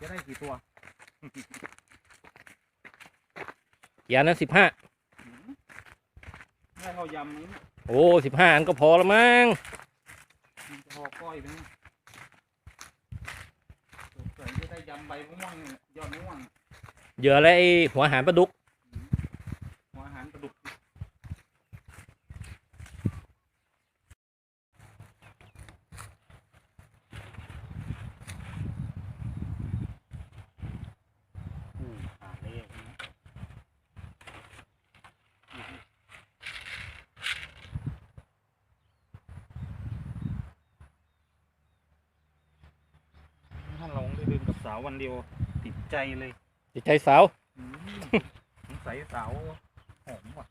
จะได้กี่ตัวกี่อันนั้นสิบห้าได้เท่ายำนี้โอ้สิบห้าอันก็พอละมั้งมันจะพอก้อยไปเนี่ยสงสัยจะได้ยำใบม่วงเนี่ยยอดม่วง เหยื่ออะไรไอ้หัวหารปลาดุก หัวอาหารกระดูก อืมหาเลยนะ ถ้าลงได้ดื่มกับสาววันเดียวติดใจเลยจิตใจสาวอืมสงสัยสาวหอมว่ะ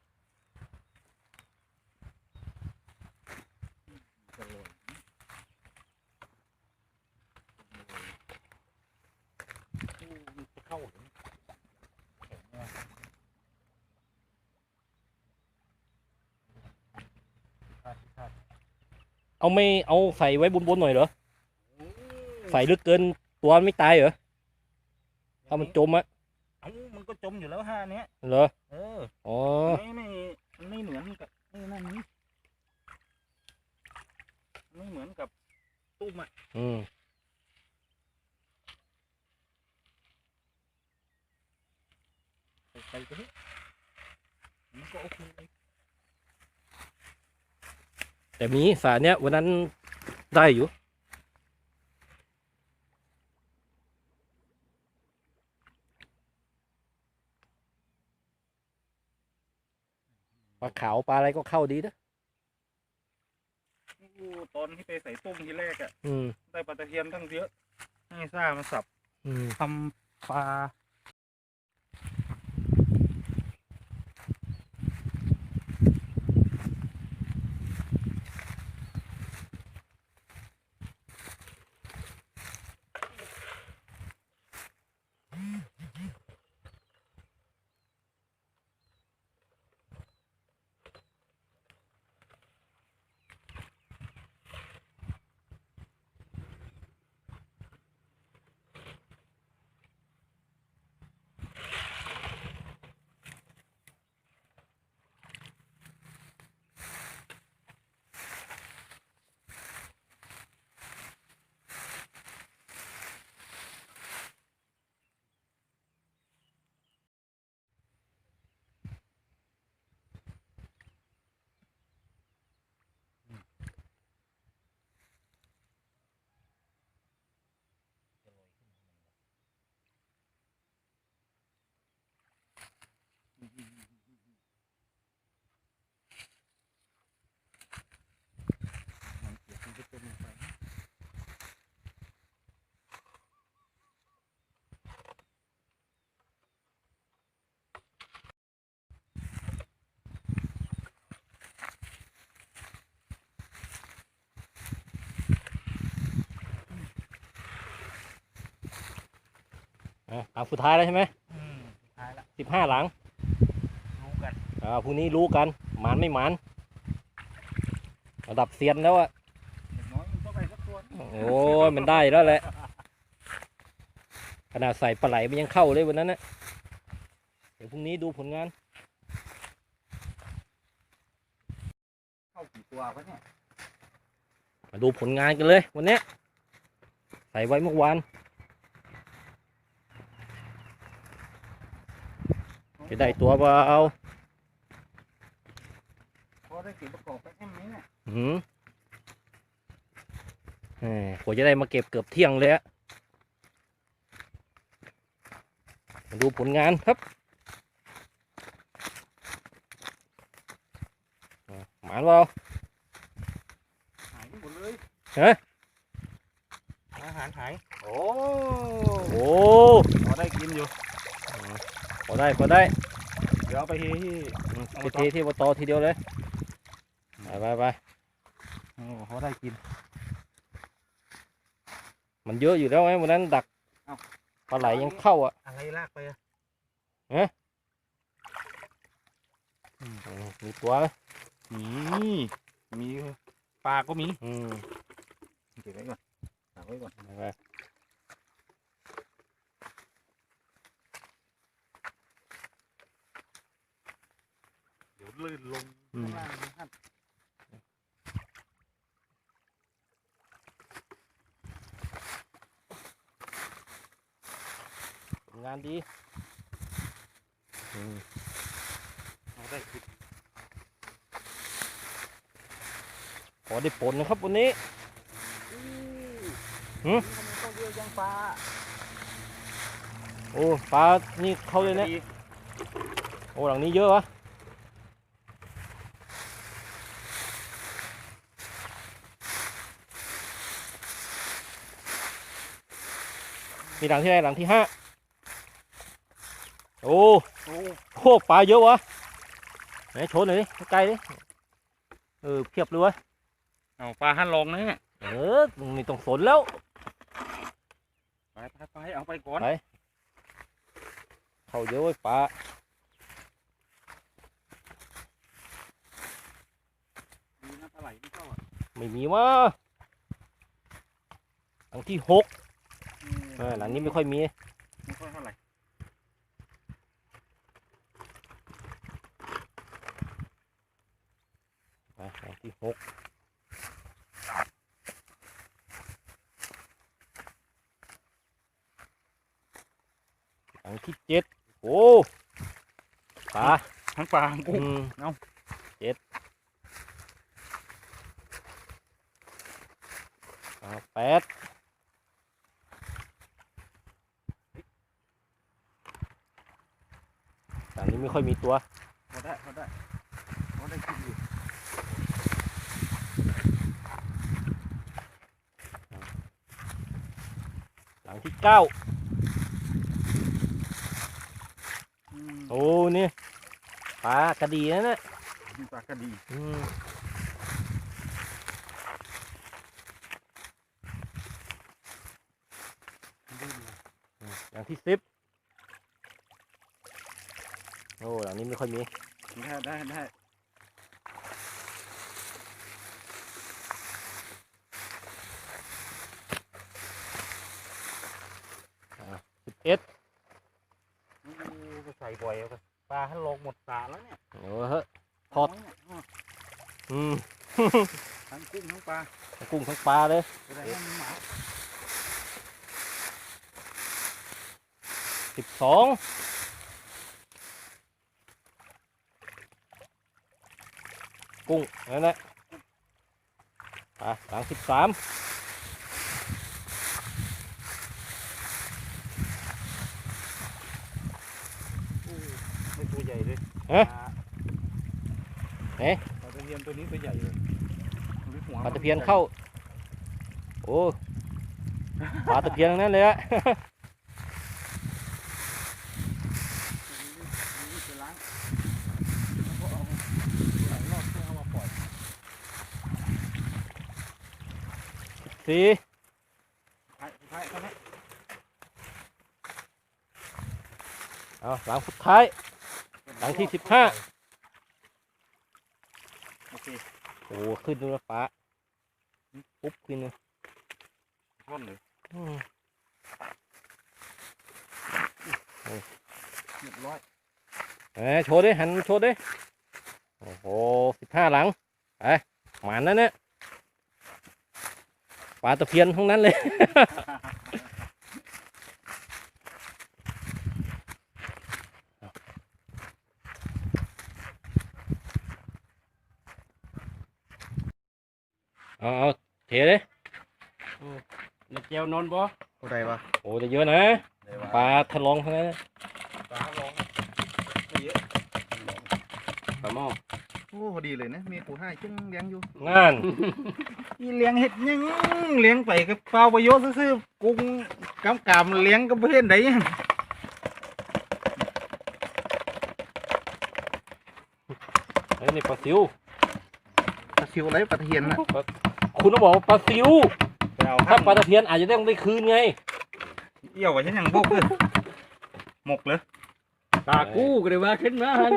จะโรยอู้มันจะเข้าเหรอแข็งว่ะพลาดพลาดเอาไม่เอาใส่ไว้บนๆหน่อยเหรออู้ใส่ลึกเกิน ตัวมันไม่ตายเหรอถ้ามันจมอะเอ้ามันก็จมอยู่แล้วห้าเนี้ยเหรอเอออ๋อไม่ไม่มันไม่เหมือนกับไอ้นั่นนี่ไม่เหมือนกับตุ้มอะอืมใส่ไปเถอะมันก็โอเคเลยแต่มีสารเนี้ยวันนั้นได้อยู่าขาวปลาอะไรก็เข้าดีนะอู้ตอนที่ไปใส่ตุ้มทีแรกอะอืม ได้ปลาตะเพียนตั้งเยอะ ให้ซ่ามาสับอืม ทำปลา อะอะสุดท้ายแล้วใช่ไหมอืมสุดท้ายละสิบห้าหลังรู้กันอ่าพรุ่งนี้รู้กันหมานไม่หมานระดับเซียนแล้วอะอย่างน้อยมันต้องไปสักตัวนะโอ้ยมันได้แล้วแหละขนาดใส่ปลาไหลมันยังเข้าเลยวันนั้นนะเดี๋ยวพรุ่งนี้ดูผลงาน เข้ากี่ตัววะเนี่ย มาดูผลงานกันเลยวันเนี้ยใส่ไว้เมื่อวานจะ ได้ตัวเปล่าพอได้เก็บประกอบไปแอมไหมเนี่ยหืมแหมกว่าจะได้มาเก็บเกือบเที่ยงเลยอะมาดูผลงานครับอะหมานเปล่าหายไปหมดเลยฮะอาหารหาย โอ้โอ้พอได้กินอยู่ พอได้พอได้ เดี๋ยวเอาไปที่ที่อืมเอาไปมาเทที่อบตทีเดียวเลย ไปไปไปโอ้พอได้กิน มันเยอะอยู่แล้วไงวันนั้นดักเอ้าปลาไหลยังเข้าอะ อะไรลากไปอะอืมมีตัวไหมมีมีปลาก็มี อืมเก็บไว้ก่อนฝากไว้ก่อนไปไป ลื่นลงข้างล่างนะครับงานดีอืมเราได้คิดขอได้ผลนะครับวันนี้ อู้หืมปลาโอ้ปลานี่เข้าเลยเนี่ยโอ้หลังนี้เยอะวะ มีหลังที่ไหนหลังที่ห้าโอ้โอ้โหปลาเยอะวะไหนโชว์หน่อยดิใกล้ดิเออเพียบเลยวะเอาปลาหันลงนะเนี่ยเออไม่ต้องสนแล้วไปไปไปเอาไปก่อนไปเข้าเยอะเว้ยปลาดีนะปลาไหลไม่เข้าอะไม่มีวะหลังที่หก เออหลังนี้ไม่ค่อยมี ไม่ค่อยเท่าไหร่ไปหลังที่หกหลังที่เจ็ดโอ้ปลาทั้งปลาทั้งอืกุ้งมเอาเจ็ดอ่าแปดหลังนี้ ไม่ค่อยมีตัวพอได้พอได้พอได้กินอยู่หลังที่เก้าอืมโอ้นี่ปลากระดีนะเนี่ยปลากระดีอืมอืมหลังที่สิบโอ้หลัง นี้ไม่ค่อยมี ได้ได้ได้สิบเอ็ดโอ้ก็ใส่บ่อยเอาไปปลาหันลงหมดตาแล้วเนี่ยโอ้เฮ้ย ทอดเาไว้เนี่ยอ้ออืม ทั้งกุ้งทั้งปลา ทั้งกุ้งทั้งปลาเลยจะได้ให้มันหมาสิบสอง กุ้งนั่นแหละอะหลังสิบสามโอ้ไม่ตัวใหญ่เลยเอ๊ะปลาเอ๊ะปลาตะเพียนตัวนี้ตัวใหญ่เลยดูหัวปลาตะเพียนเข้า โอ้ ปลาตะเพียนทั้งนั้นเลยอะ นี่ไปล้างแล้วก็เอาหลายรอบเพื่อเอามาปล่อย สี่ท้ายท้ายเท่านี้เอาหลังสุดท้าย หลังที่สิบห้าโอเคโอ้ขึ้นดูนะปลาปุ๊บขึ้นเลยร่อนเลยอืมเรียบร้อยเอ้ยโชว์ดิหันโชว์ดิโอ้โหสิบห้าหลังไปหมานนั่นเนี่ย ปลาตะเพียนทั้งนั้นเลย เอาเอาเทเลยเล็กเจียวนนบ่อะไรวะโอ้จะเยอะนะ ปลาทะลองทั้งนั้นนะปลาลองไม่เยอะปลาหม้อโอ้พอดีเลยนะ มีกูให้จุ้งเลี้ยงอยู่งาน อีเลี้ยงเห็ดยังเลี้ยงไปกับเปล่าประโยชน์ซื่อๆกุ้งกำกำเลี้ยงก็เพื่อนใดเฮ้ยนี่ปลาซิวปลาซิวอะไรปลาตะเพียนนะคุณต้องบอกว่าปลาซิวไปเอาถ้าปลาตะเพียนอาจจะต้องได้คืนไงเอี่ยวไว้ฉันยังบุกเลยหมกเลยตากู้ก็เลยว่าขึ้นมาฮัน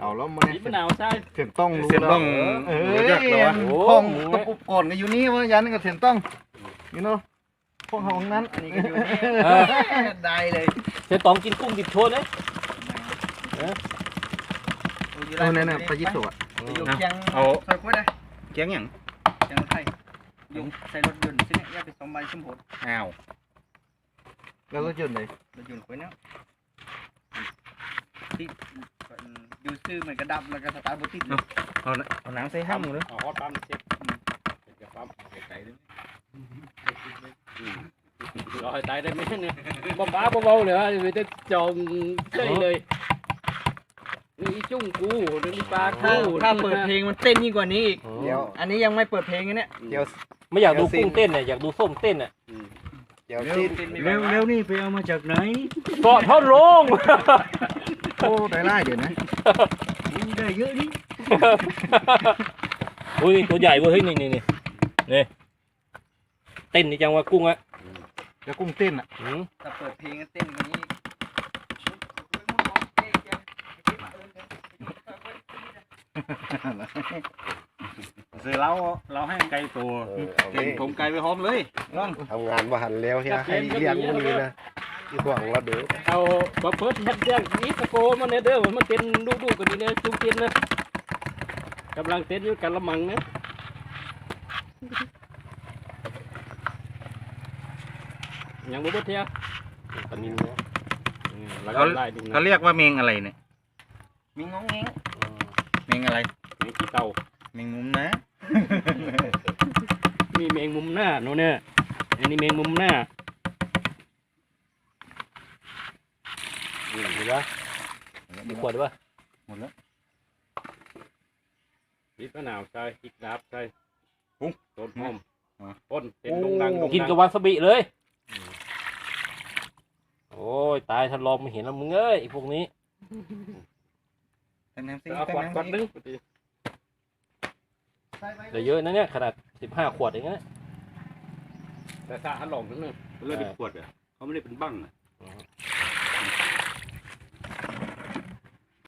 เอาแล้วมาสีมะนาวใช่ เสียนต้องรู้เสียนแล้วต้องเอ้เดี๋ยวยจักเลยวะ โอ้ห้องหมูตะปุกก่อนก็อยู่นี่วะยันกับเสียนต้องอยู่เนาะพวกเขาทั้งนั้นอันนี้ก็อยู่นี่ เออ ได้เลยเชตองกินกุ้งดิบโชว์เลย เออเนี่ยเนี่ยปลายิสุอะอยู่เคียงเอาใส่กล้วยได้เคียงหยังเคียงไทยยุงใส่รถยนต์สิเนี่ยอยากไปสมบัติสมบูรณ์อ้าวแล้วรถยนต์ไหนรถยนต์คุยเนาะที่ อยู่ซื้อเหมือนกระดับแล้วก็สตาร์ทบ่ติดเลยเอาเอาน้ำใส่ห้างเลยอ๋อปั๊มเซ็ตจะปั๊มใจเลยรอให้ตายได้ไหมเนี่ยบ้าบ้าเบาๆเลยฮะไม่ได้จอมใช่เลยนี่จุ้งกูนี่ปลาถ้ากูถ้าเปิดเพลงมันเต้นยิ่งกว่านี้อีกเดี๋ยวอันนี้ยังไม่เปิดเพลงนะเนี่ยเดี๋ยวไม่อยากดูกุ้งเต้นเนี่ยอยากดูส้มเต้นอะเดี๋ยวสิ้นเร็วเร็วนี่ไปเอามาจากไหนเกาะท่อนลง โอ้ได้ไล่เดี๋ยวนะได้เยอะนี่อุ้ยตัวใหญ่เว้ยเฮ้ยนี่นี่นี่นี่เต้นนี่จังว่ากุ้งอะเดี๋ยวกุ้งเต้นอะอืมถ้าเปิดเพลงก็เต้นกว่านี้ซื้อเราเราให้ไก่ตัวเออเอาเห็นนี่ผมไก่ไปหอมเลยน้องทำงานมาหันแล้วใช่ไหมให้เรียนพวกนี้นะ ที่หวังเราเด้อเอาบะเพิดแฮดแจ้งนี่ตะโกมันเนี่ยเด้อมันเต้นดูดูกันนี่เนี่ยจุ้งเต้นนะกำลังเต้นอยู่กันละมังนะยังบ่เบิดเทียปนินเนาะอืมแล้วก็ไล่ดูนะเขาเรียกว่าเมงอะไรเนี่ยมีงงเงงเมงอะไรมีกี่เต่าเมงมุมนะมีแมงมุมหน้าโน่นเนี่ยอันนี้แมงมุมหน้า นี่เห็นปะมีขวดปะหมดแล้วพริกมะนาวใส่พริกดาบใส่ปุ๊บต้นหอมอ๋อต้นเต็มดงดังกินกับวาซาบิเลย โอ้ยตายทันลอมไม่เห็นแล้วมึงเอ้ยไอ้พวกนี้ตั้งน้ำสิเอาตั้งขวดน้ำขวดนึงเดี๋ยวเยอะนะเนี่ยขนาดสิบห้าขวดเองนะแต่ถ้าหันหลงนึงเลยเป็นขวดอะเขาไม่ได้เป็นบั้งอะ